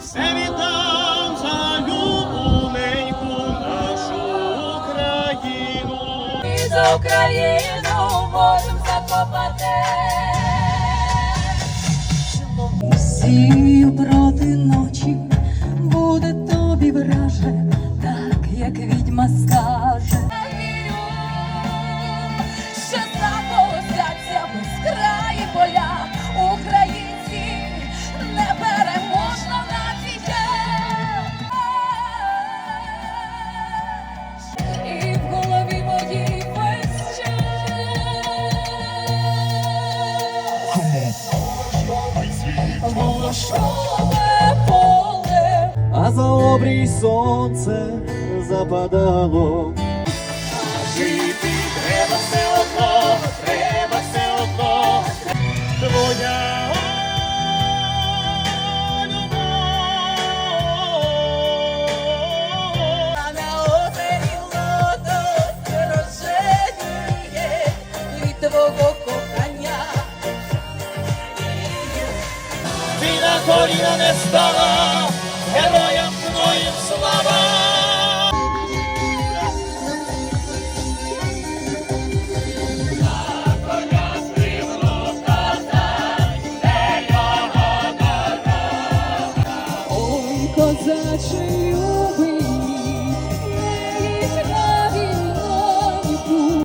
Все віддам за любоненьку нашу Україну. І за Україну можем закопати. Сію проти ночі буде тобі враже, так як відьма скаже. Волошове поле. А за обрій сонце западало. ти на коліна не стала, героям гноєм слава. Козачий